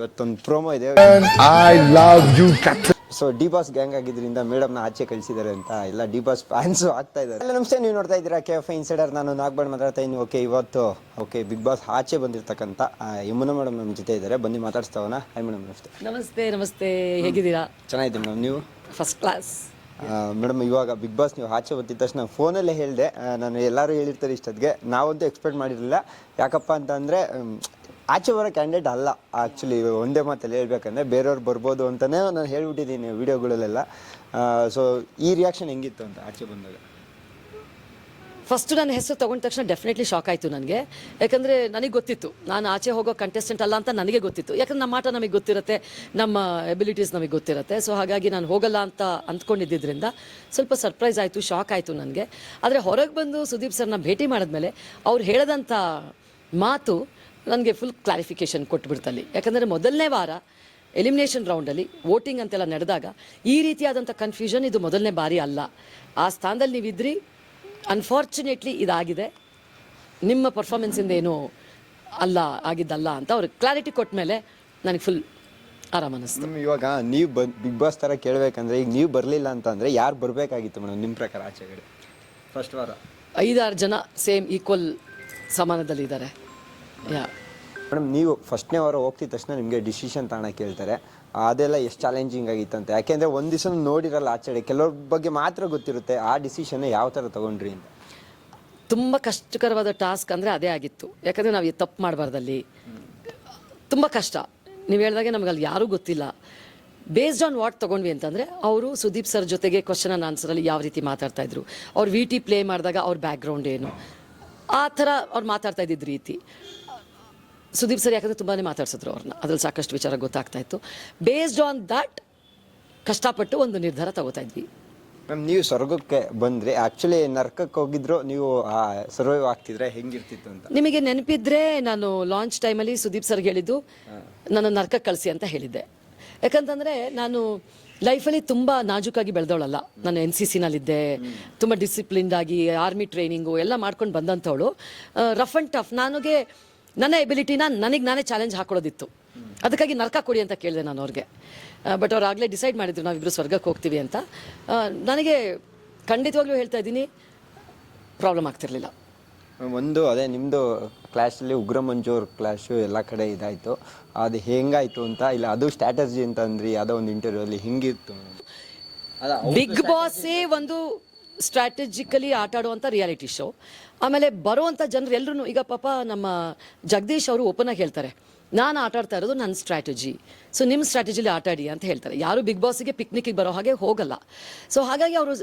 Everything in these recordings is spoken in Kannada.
ಇವತ್ತೊಂದು ಪ್ರೋಮೋ ಇದೆ. I love you. So D boss gang ಆಗಿದ್ರಿಂದ ಮೇಡಮ್ನ ಆಚೆ ಕಳಿಸಿದ್ದಾರೆ ಅಂತ ಎಲ್ಲ ಡಿ ಬಾಸ್ ಫ್ಯಾನ್ಸ್ ಆಗ್ತಾ ಇದ್ದಾರೆ. ಎಲ್ಲ ನಮಸ್ತೆ ನೀವು ನೋಡ್ತಾ ಇದ್ದೀರಾ ಕೆ ಎಫ್ ಇನ್ಸೈಡರ್ ನಾನು ನಾಗ್ಬಾಡ್ ಮಾತಾಡ್ತಾ ಇದ್ದೀನಿ. ಓಕೆ ಇವತ್ತು ಓಕೆ ಬಿಗ್ ಬಾಸ್ ಆಚೆ ಬಂದಿರ್ತಕ್ಕಂಥ ಯಮುನ ಮೇಡಮ್ ನಮ್ಮ ಜೊತೆ ಇದ್ದಾರೆ. ಬನ್ನಿ ಮಾತಾಡ್ಸ್ತಾವನ ಹಾಯ್ ಮೇಡಮ್ ನಮಸ್ತೆ. ನಮಸ್ತೆ ನಮಸ್ತೆ. ಹೇಗಿದ್ದೀರಾ? ಚೆನ್ನಾಗಿದೆ ಮೇಡಮ್ ನೀವು? ಫಸ್ಟ್ ಕ್ಲಾಸ್ ಮೇಡಮ್ ಇವಾಗ ಬಿಗ್ ಬಾಸ್ ನೀವು ಆಚೆ ಬಂದಿದ್ದ ತಕ್ಷಣ ಫೋನಲ್ಲೇ ಹೇಳಿದೆ. ನಾನು ಎಲ್ಲರೂ ಹೇಳಿರ್ತಾರೆ ಇಷ್ಟೊತ್ತಿಗೆ. ನಾವಂತೂ ಎಕ್ಸ್ಪೆಕ್ಟ್ ಮಾಡಿರಲಿಲ್ಲ. ಯಾಕಪ್ಪ ಅಂತ ಅಂದರೆ ಆಚೆ ಬರೋ ಕ್ಯಾಂಡಿಡೇಟ್ ಅಲ್ಲ. ಆ್ಯಕ್ಚುಲಿ ಒಂದೇ ಮಾತಲ್ಲಿ ಹೇಳ್ಬೇಕಂದ್ರೆ ಬೇರೆಯವ್ರು ಬರ್ಬೋದು ಅಂತಲೇ ನಾನು ಹೇಳಿಬಿಟ್ಟಿದ್ದೀನಿ ವೀಡಿಯೋಗಳಲ್ಲೆಲ್ಲ. ಸೊ ಈ ರಿಯಾಕ್ಷನ್ ಹೆಂಗಿತ್ತು ಅಂತ ಆಚೆ ಬಂದಾಗ? ಫಸ್ಟ್ ನನ್ನ ಹೆಸರು ತಗೊಂಡ ತಕ್ಷಣ ಡೆಫಿನೆಟ್ಲಿ ಶಾಕ್ ಆಯಿತು ನನಗೆ. ಯಾಕಂದರೆ ನನಗೆ ಗೊತ್ತಿತ್ತು. ನಾನು ಆಚೆ ಹೋಗೋ ಕಂಟೆಸ್ಟೆಂಟ್ ಅಲ್ಲ ಅಂತ ನನಗೆ ಗೊತ್ತಿತ್ತು. ಯಾಕಂದ್ರೆ ನಮ್ಮ ಆಟ ನಮಗೆ ಗೊತ್ತಿರುತ್ತೆ, ನಮ್ಮ ಎಬಿಲಿಟೀಸ್ ನಮಗೆ ಗೊತ್ತಿರುತ್ತೆ. ಸೊ ಹಾಗಾಗಿ ನಾನು ಹೋಗಲ್ಲ ಅಂತ ಅಂದ್ಕೊಂಡಿದ್ದರಿಂದ ಸ್ವಲ್ಪ ಸರ್ಪ್ರೈಸ್ ಆಯಿತು ಶಾಕ್ ಆಯಿತು ನನಗೆ. ಆದರೆ ಹೊರಗೆ ಬಂದು ಸುದೀಪ್ ಸರ್ನ ಭೇಟಿ ಮಾಡಿದ್ಮೇಲೆ ಅವ್ರು ಹೇಳಿದಂಥ ಮಾತು ನನಗೆ ಫುಲ್ ಕ್ಲಾರಿಫಿಕೇಶನ್ ಕೊಟ್ಬಿಡ್ತಲ್ಲಿ. ಯಾಕಂದರೆ ಮೊದಲನೇ ವಾರ ಎಲಿಮಿನೇಷನ್ ರೌಂಡಲ್ಲಿ ವೋಟಿಂಗ್ ಅಂತೆಲ್ಲ ನಡೆದಾಗ ಈ ರೀತಿಯಾದಂಥ ಕನ್ಫ್ಯೂಷನ್ ಇದು ಮೊದಲನೇ ಬಾರಿ ಅಲ್ಲ. ಆ ಸ್ಥಾನದಲ್ಲಿ ನೀವಿದ್ರಿ ಅನ್ಫಾರ್ಚುನೇಟ್ಲಿ ಇದಾಗಿದೆ. ನಿಮ್ಮ ಪರ್ಫಾರ್ಮೆನ್ಸಿಂದ ಏನು ಅಲ್ಲ ಆಗಿದ್ದಲ್ಲ ಅಂತ ಅವ್ರಿಗೆ ಕ್ಲಾರಿಟಿ ಕೊಟ್ಟ ಮೇಲೆ ನನಗೆ ಫುಲ್ ಆರಾಮ ಅನ್ನಿಸ್ತು ಇವಾಗ ನೀವು ಬ ಬಿಗ್ ಬಾಸ್ ಥರ ಕೇಳಬೇಕಂದ್ರೆ ಈಗ ನೀವು ಬರಲಿಲ್ಲ ಅಂತಂದರೆ ಯಾರು ಬರಬೇಕಾಗಿತ್ತು ಮೇಡಮ್ ನಿಮ್ಮ ಪ್ರಕಾರ ಆಚೆಗಡೆ? ಫಸ್ಟ್ ವಾರ. ಐದಾರು ಜನ ಸೇಮ್ ಈಕ್ವಲ್ ಸಮಾನದಲ್ಲಿದ್ದಾರೆ. ಯಾ. ಮೇಡಮ್ ನೀವು ಫಸ್ಟ್ನೇ ವಾರ ಹೋಗ್ತಿದ್ದ ತಕ್ಷಣ ನಿಮಗೆ ಡಿಸಿಷನ್ ತಗೊಳಕ್ಕೆ ಕೇಳ್ತಾರೆ. ಅದೆಲ್ಲ ಎಷ್ಟು ಚಾಲೆಂಜಿಂಗ್ ಆಗಿತ್ತಂತೆ. ಯಾಕೆಂದರೆ ಒಂದು ದಿವಸ ನೋಡಿರಲ್ಲ ಆಚೆಡೆ ಕೆಲವ್ರ ಬಗ್ಗೆ ಮಾತ್ರ ಗೊತ್ತಿರುತ್ತೆ ಆ ಡಿಸಿಷನ್ ಯಾವ ಥರ ತಗೊಂಡ್ರಿ ಅಂತ. ತುಂಬ ಕಷ್ಟಕರವಾದ ಟಾಸ್ಕ್ ಅಂದರೆ ಅದೇ ಆಗಿತ್ತು. ಯಾಕಂದರೆ ನಾವು ತಪ್ಪು ಮಾಡಬಾರ್ದಲ್ಲಿ. ತುಂಬ ಕಷ್ಟ. ನೀವು ಹೇಳಿದಾಗೆ ನಮ್ಗೆ ಅಲ್ಲಿ ಯಾರೂ ಗೊತ್ತಿಲ್ಲ. ಬೇಸ್ಡ್ ಆನ್ ವಾಟ್ ತೊಗೊಂಡ್ವಿ ಅಂತಂದರೆ ಅವರು ಸುದೀಪ್ ಸರ್ ಜೊತೆಗೆ ಕ್ವಶನ್ ಆ್ಯಂಡ್ ಆನ್ಸರಲ್ಲಿ ಯಾವ ರೀತಿ ಮಾತಾಡ್ತಾ ಇದ್ರು. ಅವ್ರು ವಿ ಟಿ ಪ್ಲೇ ಮಾಡಿದಾಗ ಅವ್ರ ಬ್ಯಾಕ್ಗ್ರೌಂಡ್ ಏನು. ಆ ಥರ ಅವ್ರು ಮಾತಾಡ್ತಾ ಇದ್ದಿದ್ದ ರೀತಿ. ಸುದೀಪ್ ಸರ್ ಯಾಕಂದರೆ ತುಂಬಾ ಮಾತಾಡ್ಸಿದ್ರು ಅವ್ರನ್ನ ಅದ್ರಲ್ಲಿ ಸಾಕಷ್ಟು ವಿಚಾರ ಗೊತ್ತಾಗ್ತಾ ಇತ್ತು. ಬೇಸ್ಡ್ ಆನ್ ದಟ್ ಕಷ್ಟಪಟ್ಟು ಒಂದು ನಿರ್ಧಾರ ತಗೋತಾ ಇದ್ವಿ. ಮ್ಯಾಮ್ ನೀವು ಸ್ವರ್ಗಕ್ಕೆ ಬಂದರೆ ಆ್ಯಕ್ಚುಲಿ ನರ್ಕಕ್ಕೆ ಹೋಗಿದ್ರು ನೀವು ಸರ್ವೈವ್ ಆಗ್ತಿದ್ರೆ ಹೆಂಗಿರ್ತಿತ್ತು ಅಂತ? ನಿಮಗೆ ನೆನಪಿದ್ರೆ ನಾನು ಲಾಂಚ್ ಟೈಮಲ್ಲಿ ಸುದೀಪ್ ಸರ್ ಹೇಳಿದ್ದು ನನ್ನ ನರ್ಕಕ್ಕೆ ಕಳಿಸಿ ಅಂತ ಹೇಳಿದ್ದೆ. ಯಾಕಂತಂದರೆ ನಾನು ಲೈಫಲ್ಲಿ ತುಂಬ ನಾಜೂಕಾಗಿ ಬೆಳೆದವಳಲ್ಲ. ನಾನು ಎನ್ ಸಿ ಸಿನಲ್ಲಿದ್ದೆ ತುಂಬ ಡಿಸಿಪ್ಲಿನ್ಡ್ ಆಗಿ ಆರ್ಮಿ ಟ್ರೈನಿಂಗು ಎಲ್ಲ ಮಾಡ್ಕೊಂಡು ಬಂದಂಥವಳು ರಫ್ ಆ್ಯಂಡ್ ಟಫ್ ನನಗೆ ನನ್ನ ಎಬಿಲಿಟಿನ ನನಗೆ ನಾನೇ ಚಾಲೆಂಜ್ ಹಾಕೊಳ್ಳೋದಿತ್ತು ಅದಕ್ಕಾಗಿ ನರಕ ಕೊಡಿ ಅಂತ ಕೇಳಿದೆ ನಾನು ಅವ್ರಿಗೆ. ಬಟ್ ಅವ್ರು ಆಗಲೇ ಡಿಸೈಡ್ ಮಾಡಿದ್ರು ನಾವಿಬ್ಬರು ಸ್ವರ್ಗಕ್ಕೆ ಹೋಗ್ತೀವಿ ಅಂತ. ನನಗೆ ಖಂಡಿತವಾಗ್ಲೂ ಹೇಳ್ತಾ ಇದ್ದೀನಿ ಪ್ರಾಬ್ಲಮ್ ಆಗ್ತಿರ್ಲಿಲ್ಲ. ಒಂದು ಅದೇ ನಿಮ್ಮದು ಕ್ಲಾಶಲ್ಲಿ ಉಗ್ರ ಮಂಜೂರ್ ಕ್ಲಾಶು ಎಲ್ಲ ಕಡೆ ಇದಾಯಿತು. ಅದು ಹೆಂಗಾಯಿತು ಅಂತ ಇಲ್ಲ ಅದು ಸ್ಟ್ರಾಟಜಿ ಅಂತ ಅಂದ್ರಿ ಯಾವುದೋ ಒಂದು ಇಂಟರ್ವ್ಯೂಲ್ಲಿ ಹಿಂಗಿತ್ತು. ಅದ ಬಿಗ್ ಬಾಸೇ ಒಂದು ಸ್ಟ್ರಾಟಜಿಕಲಿ ಆಟ ಆಡುವಂಥ ರಿಯಾಲಿಟಿ ಶೋ ಆಮೇಲೆ ಬರುವಂಥ ಜನರು ಎಲ್ಲರೂ ಈಗ ಪಾಪ ನಮ್ಮ ಜಗದೀಶ್ ಅವರು ಓಪನ್ ಆಗಿ ಹೇಳ್ತಾರೆ, ನಾನು ಆಟ ಆಡ್ತಾ ಇರೋದು ನನ್ನ ಸ್ಟ್ರಾಟಜಿ ಸೊ ನಿಮ್ಮ ಸ್ಟ್ರಾಟಜಿಲಿ ಆಟ ಆಡಿ ಅಂತ ಹೇಳ್ತಾರೆ. ಯಾರು ಬಿಗ್ ಬಾಸ್ಗೆ ಪಿಕ್ನಿಕ್ಗೆ ಬರೋ ಹಾಗೆ ಹೋಗಲ್ಲ. ಸೊ ಹಾಗಾಗಿ ಅವರು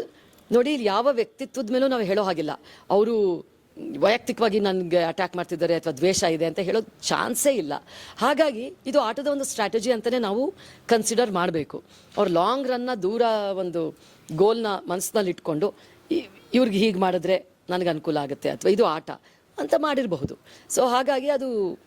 ನೋಡಿ ಇಲ್ಲಿ ಯಾವ ವ್ಯಕ್ತಿತ್ವದ ಮೇಲೂ ನಾವು ಹೇಳೋ ಹಾಗಿಲ್ಲ. ಅವರು ವೈಯಕ್ತಿಕವಾಗಿ ನನಗೆ ಅಟ್ಯಾಕ್ ಮಾಡ್ತಿದ್ದಾರೆ ಅಥವಾ ದ್ವೇಷ ಇದೆ ಅಂತ ಹೇಳೋ ಚಾನ್ಸೇ ಇಲ್ಲ. ಹಾಗಾಗಿ ಇದು ಆಟದ ಒಂದು ಸ್ಟ್ರಾಟಜಿ ಅಂತಲೇ ನಾವು ಕನ್ಸಿಡರ್ ಮಾಡಬೇಕು. ಅವ್ರು ಲಾಂಗ್ ರನ್ನ ದೂರ ಒಂದು ಗೋಲ್ನ ಮನಸ್ಸಿನಲ್ಲಿ ಇಟ್ಕೊಂಡು ಇ- ಇವ್ರಿಗೆ ಹೀಗೆ ಮಾಡಿದ್ರೆ ನನಗೆ ಅನುಕೂಲ ಆಗುತ್ತೆ ಅಥವಾ ಇದು ಆಟ ಅಂತ ಮಾಡಿರಬಹುದು. ಸೊ ಹಾಗಾಗಿ ಅದು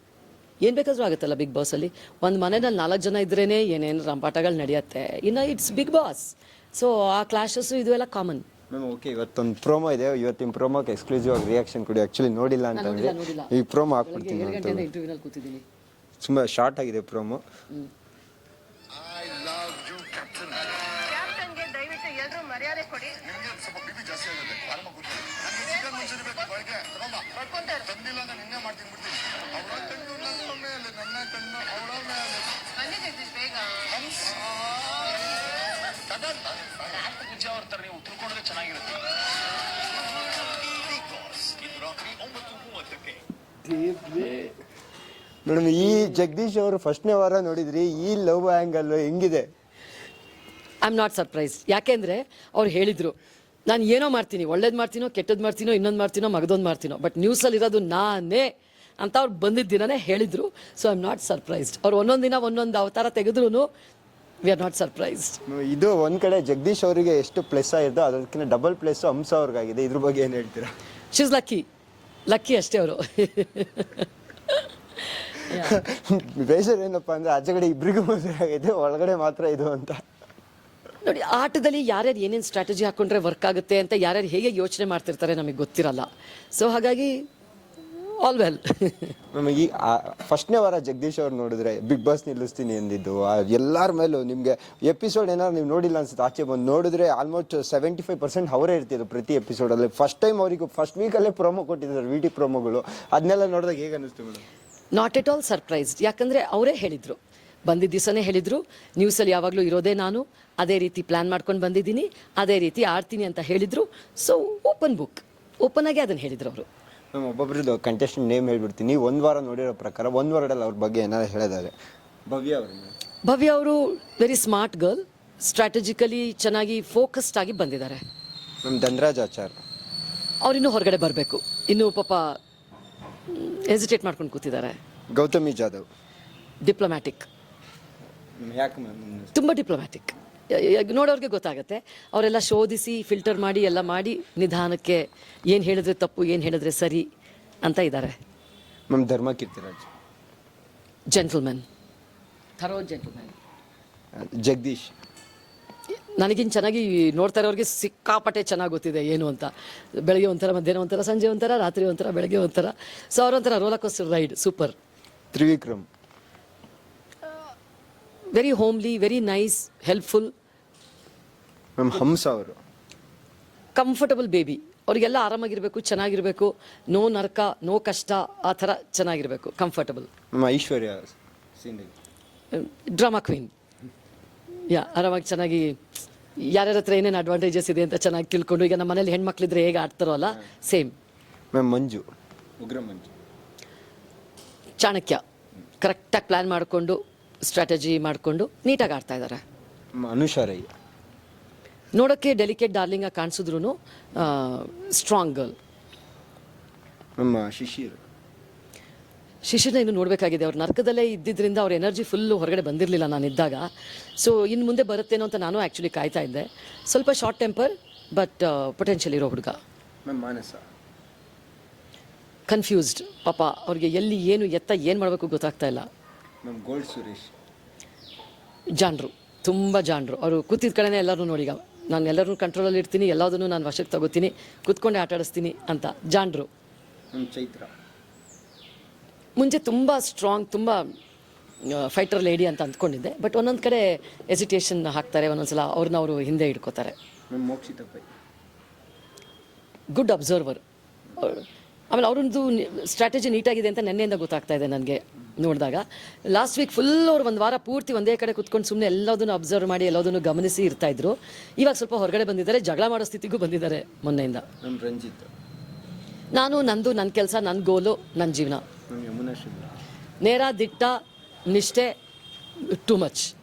ಏನು ಬೇಕಾದರೂ ಆಗುತ್ತಲ್ಲ ಬಿಗ್ ಬಾಸಲ್ಲಿ. ಒಂದು ಮನೆಯಲ್ಲಿ ನಾಲ್ಕು ಜನ ಇದ್ರೇ ಏನೇನು ರಂಪಾಟಗಳು ನಡೆಯುತ್ತೆ. ಇನ್ನು ಇಟ್ಸ್ ಬಿಗ್ ಬಾಸ್. ಸೊ ಆ ಕ್ಲಾಶಸ್ಸು ಇದು ಎಲ್ಲ ಕಾಮನ್. ಮ್ಯಾಮ್ ಓಕೆ ಇವತ್ತೊಂದು ಪ್ರೋಮೋ ಇದೆ. ಇವತ್ತಿನ ಪ್ರೋಮೋಗೆ ಎಕ್ಸ್ಕ್ಲೂಸಿವ್ ಆಗಿ ರಿಯಾಕ್ಷನ್ ಕೊಡಿ. ಆ್ಯಕ್ಚುಲಿ ನೋಡಿಲ್ಲ ಅಂತಂದ್ರೆ. ಈ ಪ್ರೋಮೋ ಹಾಕ್ಬಿಡ್ತೀನಿ ತುಂಬ ಶಾರ್ಟ್ ಆಗಿದೆ ಪ್ರೋಮೋ. ಅವ್ರ ತರ ನೀವು ತಿಳ್ಕೊಂಡ್ರೆ ಚೆನ್ನಾಗಿರುತ್ತೆ. ಇಂದು ರಾತ್ರಿ ಒಂಬತ್ತು ಮೂವತ್ತಕ್ಕೆ ಮೇಡಮ್ ಈ ಜಗದೀಶ್ ಅವರು ಫಸ್ಟ್ನೇ ವಾರ ನೋಡಿದ್ರಿ ಈ ಲವ್ ಆ್ಯಂಗಲ್ ಹೆಂಗಿದೆ? ಐ ಆಮ್ ನಾಟ್ ಸರ್ಪ್ರೈಸ್ ಯಾಕೆಂದರೆ ಅವ್ರು ಹೇಳಿದರು ನಾನು ಏನೋ ಮಾಡ್ತೀನಿ ಒಳ್ಳೇದು ಮಾಡ್ತೀನೋ ಕೆಟ್ಟದ್ದು ಮಾಡ್ತೀನೋ ಇನ್ನೊಂದು ಮಾಡ್ತೀನೋ ಮಗದೊಂದು ಮಾಡ್ತೀನೋ ಬಟ್ ನ್ಯೂಸಲ್ಲಿರೋದು ನಾನೇ ಅಂತ ಅವ್ರು ಬಂದಿದ್ದ ದಿನನೇ ಹೇಳಿದರು. So I am not surprised ಅವ್ರು ಒಂದೊಂದು ದಿನ ಒಂದೊಂದು ಅವತಾರ ತೆಗೆದ್ರೂ ವಿ ಆರ್ ನಾಟ್ ಸರ್ಪ್ರೈಸ್ ಇದು ಒಂದ್ ಕಡೆ ಜಗದೀಶ್ ಅವರಿಗೆ ಎಷ್ಟು ಪ್ಲಸ್ ಆಗಿದ್ದು ಅದಕ್ಕಿಂತ ಡಬಲ್ ಪ್ಲಸ್ ಹಂಸ ಅವ್ರಿಗಾಗಿದೆ. ಇದ್ರ ಬಗ್ಗೆ ಏನು ಹೇಳ್ತೀರಾ? ಶೀಸ್ ಲಕ್ಕಿ ಲಕ್ಕಿ ಅಷ್ಟೇ ಅವರು. ಬೇಸರ ಏನಪ್ಪ ಅಂದ್ರೆ ಆಚೆ ಕಡೆ ಇಬ್ರಿಗೂ ಮದುವೆ ಆಗಿದೆ ಒಳಗಡೆ ಮಾತ್ರ ಇದು ಅಂತ. ನೋಡಿ ಆಟದಲ್ಲಿ ಯಾರ್ಯಾರು ಏನೇನು ಸ್ಟ್ರಾಟಜಿ ಹಾಕೊಂಡ್ರೆ ವರ್ಕ್ ಆಗುತ್ತೆ ಅಂತ ಯಾರ್ಯಾರು ಹೇಗೆ ಯೋಚನೆ ಮಾಡ್ತಿರ್ತಾರೆ ನಮಗೆ ಗೊತ್ತಿರಲ್ಲ. ಸೊ ಹಾಗಾಗಿ ಆಲ್ ವೆಲ್ ನಮಗೆ ಈ ಫಸ್ಟ್ನೇ ವಾರ ಜಗದೀಶ್ ಅವ್ರು ನೋಡಿದ್ರೆ ಬಿಗ್ ಬಾಸ್ ನಿಲ್ಲಿಸ್ತೀನಿ ಎಂದಿದ್ದು ಎಲ್ಲರ ಮೇಲೂ ನಿಮಗೆ ಎಪಿಸೋಡ್ ಏನಾದ್ರು ನೀವು ನೋಡಿಲ್ಲ ಅನ್ಸುತ್ತೆ ಆಚೆ ಬಂದು ನೋಡಿದ್ರೆ ಆಲ್ಮೋಸ್ಟ್ ಸೆವೆಂಟಿ ಫೈವ್ ಪರ್ಸೆಂಟ್ ಅವರೇ ಇರ್ತಿದ್ರು ಪ್ರತಿ ಎಪಿಸೋಡಲ್ಲಿ ಫಸ್ಟ್ ಟೈಮ್ ಅವರಿಗೆ ಫಸ್ಟ್ ವೀಕಲ್ಲೇ ಪ್ರೊಮೋ ಕೊಟ್ಟಿದ್ದಾರೆ ವಿ ಟಿ ಪ್ರೊಮೋಗಳು ಅದನ್ನೆಲ್ಲ ನೋಡಿದಾಗ ಹೇಗೆ ಅನ್ನಿಸ್ತು madam? Not at all surprised ಯಾಕಂದರೆ ಅವರೇ ಹೇಳಿದರು. ಬಂದಿದ್ದ ದಿವಸನೇ ಹೇಳಿದರು ನ್ಯೂಸಲ್ಲಿ ಯಾವಾಗಲೂ ಇರೋದೇ ನಾನು ಅದೇ ರೀತಿ ಪ್ಲ್ಯಾನ್ ಮಾಡ್ಕೊಂಡು ಬಂದಿದ್ದೀನಿ ಅದೇ ರೀತಿ ಆಡ್ತೀನಿ ಅಂತ ಹೇಳಿದರು. ಸೊ ಓಪನ್ ಬುಕ್ ಓಪನ್ ಆಗಿ ಅದನ್ನು ಹೇಳಿದರು ಅವರು. ಮ್ಯಾಮ್ ಒಬ್ಬೊಬ್ರದ್ದು ಕಂಟೆಸ್ಟೆಂಟ್ ನೇಮ್ ಹೇಳ್ಬಿಡ್ತೀನಿ. ನೀವು ಒಂದು ವಾರ ನೋಡಿರೋ ಪ್ರಕಾರ ಒಂದು ವಾರದಲ್ಲಿ ಅವ್ರ ಬಗ್ಗೆ ಏನಾದ್ರು ಹೇಳಿದ್ದಾರೆ. ಭವ್ಯ ಅವರು ಭವ್ಯ ಅವರು ವೆರಿ ಸ್ಮಾರ್ಟ್ ಗರ್ಲ್ ಸ್ಟ್ರಾಟಜಿಕಲಿ ಚೆನ್ನಾಗಿ ಫೋಕಸ್ಡ್ ಆಗಿ ಬಂದಿದ್ದಾರೆ. ನಮ್ಮ ಧನ್ರಾಜ್ ಆಚಾರ್. ಅವರಿನ್ನೂ ಹೊರಗಡೆ ಬರಬೇಕು. ಇನ್ನೂ ಪಾಪ ಹೆಸಿಟೇಟ್ ಮಾಡ್ಕೊಂಡು ಕೂತಿದ್ದಾರೆ. ಗೌತಮಿ ಜಾಧವ್. ಡಿಪ್ಲೊಮ್ಯಾಟಿಕ್ ಯಾಕೆ ಮ್ಯಾಮ್ ತುಂಬ ಡಿಪ್ಲೊಮ್ಯಾಟಿಕ್ ನೋಡೋರಿಗೆ ಗೊತ್ತಾಗುತ್ತೆ. ಅವರೆಲ್ಲ ಶೋಧಿಸಿ ಫಿಲ್ಟರ್ ಮಾಡಿ ಎಲ್ಲ ಮಾಡಿ ನಿಧಾನಕ್ಕೆ ಏನು ಹೇಳಿದ್ರೆ ತಪ್ಪು ಏನು ಹೇಳಿದ್ರೆ ಸರಿ ಅಂತ ಇದ್ದಾರೆ. Ma'am Dharma Keerthiraj gentleman thorough gentleman Jagadish. ನನಗಿನ್ ಚೆನ್ನಾಗಿ ನೋಡ್ತಾ ಇರೋರಿಗೆ ಸಿಕ್ಕಾಪಟ್ಟೆ ಚೆನ್ನಾಗಿ ಗೊತ್ತಿದೆ ಏನು ಅಂತ. ಬೆಳಗ್ಗೆ ಒಂಥರ ಮಧ್ಯಾಹ್ನ ಒಂಥರ ಸಂಜೆ ಒಂಥರ ರಾತ್ರಿ ಒಂಥರ ಬೆಳಗ್ಗೆ ಒಂಥರ. ಸೊ ಅವರೊಂಥರ ಒಂಥರ coaster ride super Trivikram. Very homely very nice helpful ma'am Hamsa ಅವರು. ಕಂಫರ್ಟಬಲ್ ಬೇಬಿ ಅವರಿಗೆಲ್ಲ ಆರಾಮಾಗಿರಬೇಕು ಚೆನ್ನಾಗಿರಬೇಕು. ನೋ ನರಕ ನೋ ಕಷ್ಟ ಆ ಥರ ಚೆನ್ನಾಗಿರಬೇಕು comfortable ma'am Aishwarya drama queen yeah ಆರಾಮಾಗಿ ಚೆನ್ನಾಗಿ ಯಾರ್ಯಾರ ಹತ್ರ ಏನೇನು ಅಡ್ವಾಂಟೇಜಸ್ ಇದೆ ಅಂತ ಚೆನ್ನಾಗಿ ತಿಳ್ಕೊಂಡು ಈಗ ನಮ್ಮ ಮನೇಲಿ ಹೆಣ್ಮಕ್ಳಿದ್ರೆ ಹೇಗೆ ಆಡ್ತಾರೋ ಅಲ್ಲ ಸೇಮ್ ಮ್ಯಾಮ್ ಮಂಜು. ಉಗ್ರ ಮಂಜು. ಚಾಣಕ್ಯ. ಕರೆಕ್ಟಾಗಿ ಪ್ಲ್ಯಾನ್ ಮಾಡಿಕೊಂಡು ಸ್ಟ್ರಾಟಜಿ ಮಾಡಿಕೊಂಡು ನೀಟಾಗಿ ಆಡ್ತಾ ಇದ್ದಾರೆ. ಅನುಷಾ ರೈ. ನೋಡೋಕ್ಕೆ ಡೆಲಿಕೇಟ್ ಡಾರ್ಲಿಂಗಾಗಿ ಕಾಣಿಸಿದ್ರು ಸ್ಟ್ರಾಂಗ್ ಗರ್ಲ್ ನಮ್ಮ ಶಿಶಿರ್. ಶಿಶಿರ್ನ ಇನ್ನು ನೋಡಬೇಕಾಗಿದೆ ಅವ್ರು ನರ್ಕದಲ್ಲೇ ಇದ್ದಿದ್ದರಿಂದ ಅವ್ರ ಎನರ್ಜಿ ಫುಲ್ಲು ಹೊರಗಡೆ ಬಂದಿರಲಿಲ್ಲ ನಾನು ಇದ್ದಾಗ. ಸೊ ಇನ್ನು ಮುಂದೆ ಬರುತ್ತೇನೋ ಅಂತ ನಾನು ಆ್ಯಕ್ಚುಲಿ ಕಾಯ್ತಾ ಇದ್ದೆ. ಸ್ವಲ್ಪ ಶಾರ್ಟ್ ಟೆಂಪರ್ ಬಟ್ ಪೊಟೆನ್ಷಿಯಲ್ ಇರೋ ಹುಡುಗ. ಮಾನಸ. ಕನ್ಫ್ಯೂಸ್ಡ್ ಪಾಪ ಅವ್ರಿಗೆ ಎಲ್ಲಿ ಏನು ಎತ್ತ ಏನು ಮಾಡಬೇಕು ಗೊತ್ತಾಗ್ತಾ ಇಲ್ಲ. Ma'am gold Suresh. ಜಾನ್ರು ತುಂಬ ಜಾನ್ರು. ಅವರು ಕೂತಿದ್ದ ಕಡೆನೇ ಎಲ್ಲರೂ ನೋಡಿ ಈಗ. ನಾನು ಎಲ್ಲರನ್ನೂ ಕಂಟ್ರೋಲಲ್ಲಿ ಇರ್ತೀನಿ ಎಲ್ಲದನ್ನು ನಾನು ವಶಕ್ಕೆ ತಗೋತೀನಿ ಕೂತ್ಕೊಂಡೆ ಆಟ ಆಡಿಸ್ತೀನಿ ಅಂತ. ಜಾನ್ರು. ಮ್ಯಾಮ್ ಚೈತ್ರ. ಮುಂಚೆ ತುಂಬ ಸ್ಟ್ರಾಂಗ್ ತುಂಬ ಫೈಟರ್ ಲೇಡಿ ಅಂತ ಅಂದ್ಕೊಂಡಿದ್ದೆ. ಬಟ್ ಒಂದೊಂದು ಕಡೆ ಎಸಿಟೇಷನ್ ಹಾಕ್ತಾರೆ ಒಂದೊಂದು ಸಲ ಅವ್ರನ್ನ ಅವರು ಹಿಂದೆ ಇಟ್ಕೋತಾರೆ ma'am Mokshitha Pai good observer ಆಮೇಲೆ ಅವ್ರದ್ದು ಸ್ಟ್ರಾಟಜಿ ನೀಟಾಗಿದೆ ಅಂತ ನೆನ್ನೆಯಿಂದ ಗೊತ್ತಾಗ್ತಾ ಇದೆ ನನಗೆ. ನೋಡಿದಾಗ. ಲಾಸ್ಟ್ ವೀಕ್ ಫುಲ್ ಅವ್ರು ಒಂದು ವಾರ ಪೂರ್ತಿ ಒಂದೇ ಕಡೆ ಕುತ್ಕೊಂಡು ಸುಮ್ಮನೆ ಎಲ್ಲದನ್ನು ಅಬ್ಸರ್ವ್ ಮಾಡಿ ಎಲ್ಲದನ್ನು ಗಮನಿಸಿ ಇರ್ತಾ ಇದ್ರು. ಇವಾಗ ಸ್ವಲ್ಪ ಹೊರಗಡೆ ಬಂದಿದ್ದಾರೆ ಜಗಳ ಮಾಡೋ ಸ್ಥಿತಿಗೂ ಬಂದಿದ್ದಾರೆ ಮೊನ್ನೆಯಿಂದ. ರಂಜಿತ್. ನಾನು ನಂದು ನನ್ನ ಕೆಲಸ ನನ್ನ ಗೋಲು ನನ್ನ ಜೀವನ. ನೇರ ದಿಟ್ಟ ನಿಷ್ಠೆ ಟು ಮಚ್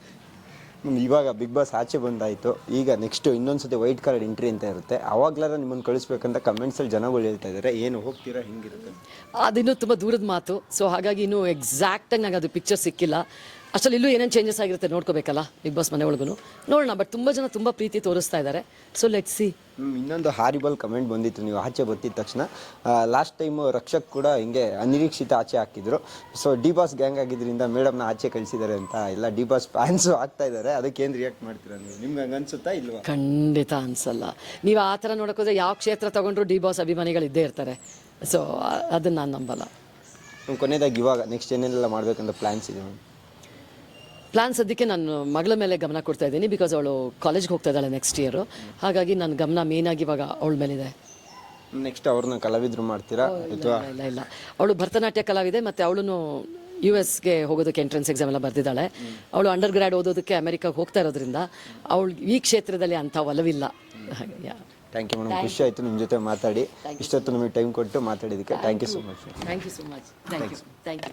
ಇವಾಗ ಬಿಗ್ ಬಾಸ್ ಆಚೆ ಬಂದಾಯಿತು. ಈಗ ನೆಕ್ಸ್ಟ್ ಇನ್ನೊಂದ್ಸತಿ ವೈಟ್ ಕಾರ್ಡ್ ಎಂಟ್ರಿ ಅಂತ ಇರುತ್ತೆ. ಅವಾಗ್ಲಾರ ನಿಮ್ಮನ್ನು ಕಳಿಸ್ಬೇಕಂತ ಕಮೆಂಟ್ಸಲ್ಲಿ ಜನಗಳು ಹೇಳ್ತಾ ಇದ್ದಾರೆ ಏನು ಹೋಗ್ತೀರಾ, ಹಿಂಗಿರುತ್ತೆ? ಅದಿನ್ನೂ ತುಂಬ ದೂರದ ಮಾತು. ಸೊ ಹಾಗಾಗಿ ಇನ್ನೂ ಎಕ್ಸಾಕ್ಟಾಗಿ ನಂಗೆ ಅದು ಪಿಕ್ಚರ್ ಸಿಕ್ಕಿಲ್ಲ. ಅಷ್ಟರಲ್ಲಿ ಇಲ್ಲೂ ಏನೇನು ಚೇಂಜಸ್ ಆಗಿರುತ್ತೆ ನೋಡ್ಕೋಬೇಕಲ್ಲ ಬಿಗ್ ಬಾಸ್ ಮನೆ ಒಳಗೂ ನೋಡೋಣ ಬಟ್ ತುಂಬ ಜನ ತುಂಬ ಪ್ರೀತಿ ತೋರಿಸ್ತಾ ಇದ್ದಾರೆ ಸೊ ಲೆಟ್ ಸಿ ಇನ್ನೊಂದು ಹಾರಿಬಲ್ ಕಮೆಂಟ್ ಬಂದಿತ್ತು ನೀವು ಆಚೆ ಬರ್ತಿದ್ದ ತಕ್ಷಣ. ಲಾಸ್ಟ್ ಟೈಮು ರಕ್ಷಕ್ ಕೂಡ ಹಿಂಗೆ ಅನಿರೀಕ್ಷಿತ ಆಚೆ ಹಾಕಿದ್ರು. ಸೊ ಡಿ ಬಾಸ್ ಗ್ಯಾಂಗ್ ಆಗಿದ್ರಿಂದ ಮೇಡಮ್ನ ಆಚೆ ಕಳಿಸಿದ್ದಾರೆ ಅಂತ ಎಲ್ಲ ಡಿ ಬಾಸ್ ಫ್ಯಾನ್ಸು ಆಗ್ತಾ ಇದ್ದಾರೆ ಅದಕ್ಕೆ ಏನು ರಿಯಾಕ್ಟ್ ಮಾಡ್ತೀರಾ ನೀವು? ನಿಮ್ಗೆ ಹಂಗೆ ಅನ್ಸುತ್ತಾ ಇಲ್ವಾ? ಖಂಡಿತ ಅನ್ಸಲ್ಲ. ನೀವು ಆ ಥರ ನೋಡೋಕೋದ್ರೆ ಯಾವ ಕ್ಷೇತ್ರ ತಗೊಂಡ್ರು ಡಿ ಬಾಸ್ ಅಭಿಮಾನಿಗಳು ಇದ್ದೇ ಇರ್ತಾರೆ. ಸೊ ಅದನ್ನು ನಾನು ನಂಬಲ್ಲ. ಕೊನೆಯದಾಗಿ ಇವಾಗ ನೆಕ್ಸ್ಟ್ ಏನೆಲ್ಲ ಮಾಡಬೇಕಂತ ಪ್ಲ್ಯಾನ್ಸ್ ಇದೆ? ಮ್ಯಾಮ್ ಪ್ಲಾನ್ ಸದ್ಯಕ್ಕೆ ನಾನು ಮಗಳ ಮೇಲೆ ಗಮನ ಕೊಡ್ತಾ ಇದ್ದೀನಿ ಬಿಕಾಸ್ ಅವಳು ಕಾಲೇಜ್ಗೆ ಹೋಗ್ತಾ ಇದ್ದಾಳೆ ನೆಕ್ಸ್ಟ್ ಇಯರು ಹಾಗಾಗಿ ನನ್ನ ಗಮನ ಮೇನಾಗಿ ಇವಾಗ ಅವಳ ಮೇಲಿದೆ. ನೆಕ್ಸ್ಟ್ ಅವ್ರನ್ನ ಕಲಾವಿದ್ರು ಮಾಡ್ತೀರಾ? ಅಥವಾ? ಇಲ್ಲ ಇಲ್ಲ. ಅವಳು ಭರತನಾಟ್ಯ ಕಲಾವಿದೆ ಮತ್ತು ಅವಳು ಯು ಎಸ್ಗೆ ಹೋಗೋದಕ್ಕೆ ಎಂಟ್ರೆನ್ಸ್ ಎಕ್ಸಾಮ್ ಎಲ್ಲ ಬರೆದಿದ್ದಾಳೆ. ಅವಳು ಅಂಡರ್ ಗ್ರಾಡ್ ಓದೋದಕ್ಕೆ ಅಮೆರಿಕಾಗೆ ಹೋಗ್ತಾ ಇರೋದ್ರಿಂದ ಅವಳು ಈ ಕ್ಷೇತ್ರದಲ್ಲಿ ಅಂಥ ಒಲವಿಲ್ಲ. ಥ್ಯಾಂಕ್ ಯು ಮೇಡಮ್ ಖುಷಿ ಆಯಿತು ನಿಮ್ಮ ಜೊತೆ ಮಾತಾಡಿ. ಇಷ್ಟೊತ್ತು ನಿಮಗೆ ಟೈಮ್ ಕೊಟ್ಟು ಮಾತಾಡಿದ್ದಕ್ಕೆ. Thank you so much thank you so much thank you thank you